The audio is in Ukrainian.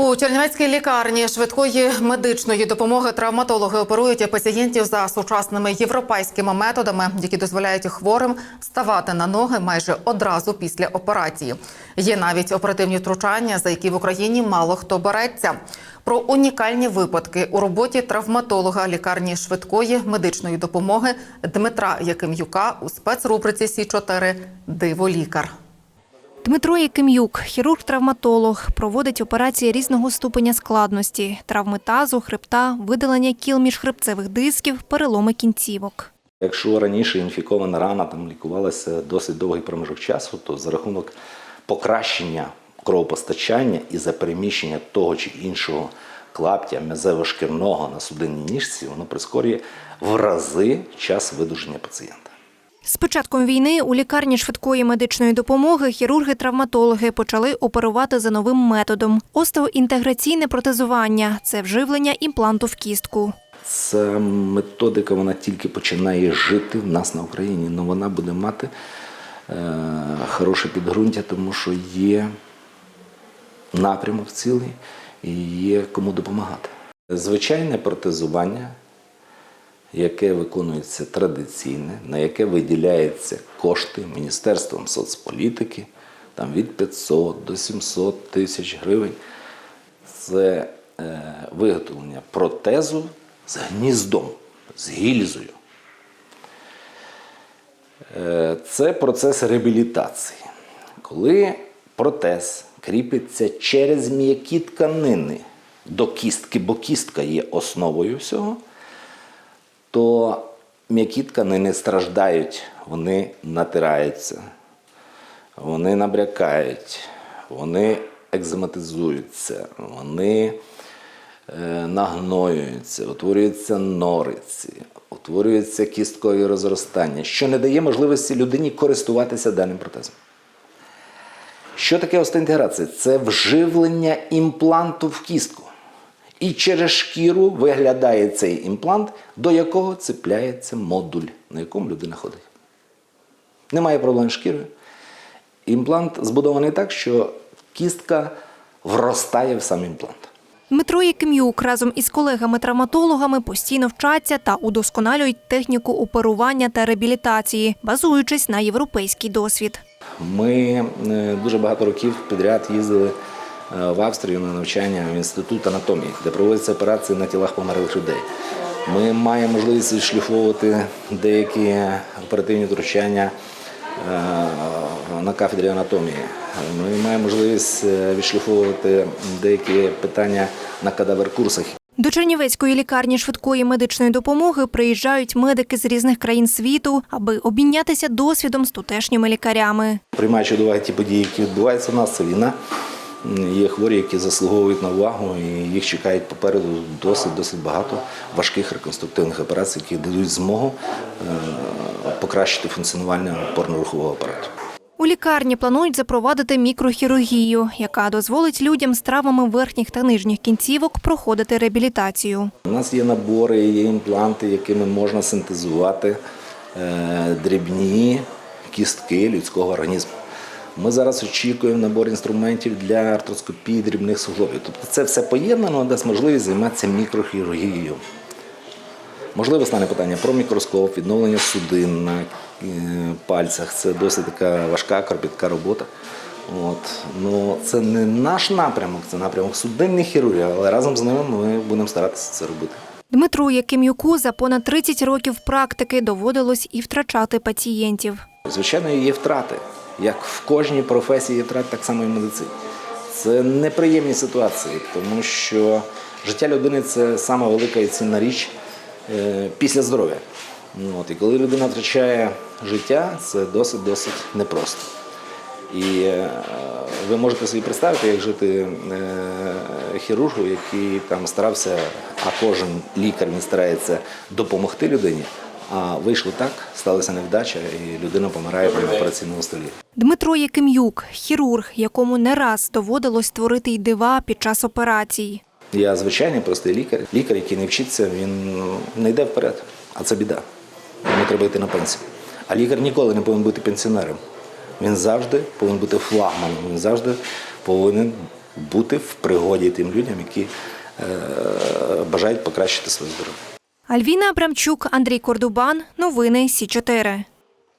У Чернівецькій лікарні швидкої медичної допомоги травматологи оперують пацієнтів за сучасними європейськими методами, які дозволяють хворим ставати на ноги майже одразу після операції. Є навіть оперативні втручання, за які в Україні мало хто береться. Про унікальні випадки у роботі травматолога лікарні швидкої медичної допомоги Дмитра Яким'юка у спецрубриці Сі 4 Диво лікар. Дмитро Яким'юк, хірург-травматолог, проводить операції різного ступеня складності: травми тазу, хребта, видалення кіл міжхребцевих дисків, переломи кінцівок. Якщо раніше інфікована рана там лікувалася досить довгий проміжок часу, то за рахунок покращення кровопостачання і за переміщення того чи іншого клаптя м'язево-шкірного на судинній ніжці, воно прискорює в рази час видуження пацієнта. З початком війни у лікарні швидкої медичної допомоги хірурги-травматологи почали оперувати за новим методом остеоінтеграційне протезування це вживлення імпланту в кістку. Ця методика вона тільки починає жити в нас на Україні, але вона буде мати е, хороше підґрунтя, тому що є напрямок цілий і є кому допомагати. Звичайне протезування, яке виконується традиційне, на яке виділяються кошти Міністерством соцполітики, там від 500 до 700 тисяч гривень. Це е, виготовлення протезу з гніздом, з гільзою. Е, Це процес реабілітації. Коли протез кріпиться через м'які тканини до кістки, бо кістка є основою всього, то м'які тканини страждають, вони натираються, вони набрякають, вони екзематизуються, вони е, нагноюються, утворюються нориці, утворюються кісткові розростання, що не дає можливості людині користуватися даним протезом. Що таке остеінтеграція? Це вживлення імпланту в кістку. І через шкіру виглядає цей імплант, до якого цепляється модуль, на якому людина ходить. Немає проблем з шкірою. Імплант збудований так, що кістка вростає в сам імплант. Дмитро Яким'юк разом із колегами-травматологами постійно вчаться та удосконалюють техніку оперування та реабілітації, базуючись на європейський досвід. Ми е, дуже багато років підряд їздили в Австрію на навчання в інститут анатомії, де проводяться операції на тілах померлих людей. Ми маємо можливість відшліфовувати деякі оперативні втручання е, на кафедрі анатомії. Ми маємо можливість е, відшліфовувати деякі питання на кадавер-курсах. До Чернівецької лікарні швидкої медичної допомоги приїжджають медики з різних країн світу, аби обмінятися досвідом з тутешніми лікарями. Приймаючи до уваги ті події, які відбуваються у нас, це війна. Є хворі, які заслуговують на увагу, і їх чекають попереду досить досить багато важких реконструктивних операцій, які дадуть змогу е, покращити функціонування опорно-рухового апарату. У лікарні планують запровадити мікрохірургію, яка дозволить людям з травмами верхніх та нижніх кінцівок проходити реабілітацію. У нас є набори, є імпланти, якими можна синтезувати е, дрібні кістки людського організму. Ми зараз очікуємо набор інструментів для артроскопії дрібних суглобів. Тобто це все поєднано дасть можливість займатися мікрохірургією. Можливо, стане питання про мікроскоп, відновлення судин на е, пальцях. Це досить така важка, кропітка робота. От. Ну, це не наш напрямок, це напрямок судинних хірургів, але разом з ними ми будемо старатися це робити. Дмитру Яким'юку за понад 30 років практики доводилось і втрачати пацієнтів. Звичайно, є втрати. Як в кожній професії є втрати, так само і в медицині. Це неприємні ситуації, тому що життя людини це сама велика і цінна річ е, після здоров'я. Ну, От, і коли людина втрачає життя, це досить-досить непросто. І е, ви можете собі представити, як жити е, хірургу, який там старався, а кожен лікар він старається допомогти людині. А вийшло так, сталася невдача, і людина помирає на операційному столі. Дмитро Яким'юк – хірург, якому не раз доводилось творити й дива під час операцій. Я звичайний простий лікар. Лікар, який не вчиться, він ну, не йде вперед. А це біда. Йому треба йти на пенсію. А лікар ніколи не повинен бути пенсіонером. Він завжди повинен бути флагманом, він завжди повинен бути в пригоді тим людям, які е, бажають покращити своє здоров'я. Альвіна Абрамчук, Андрій Кордубан. Новини Сі 4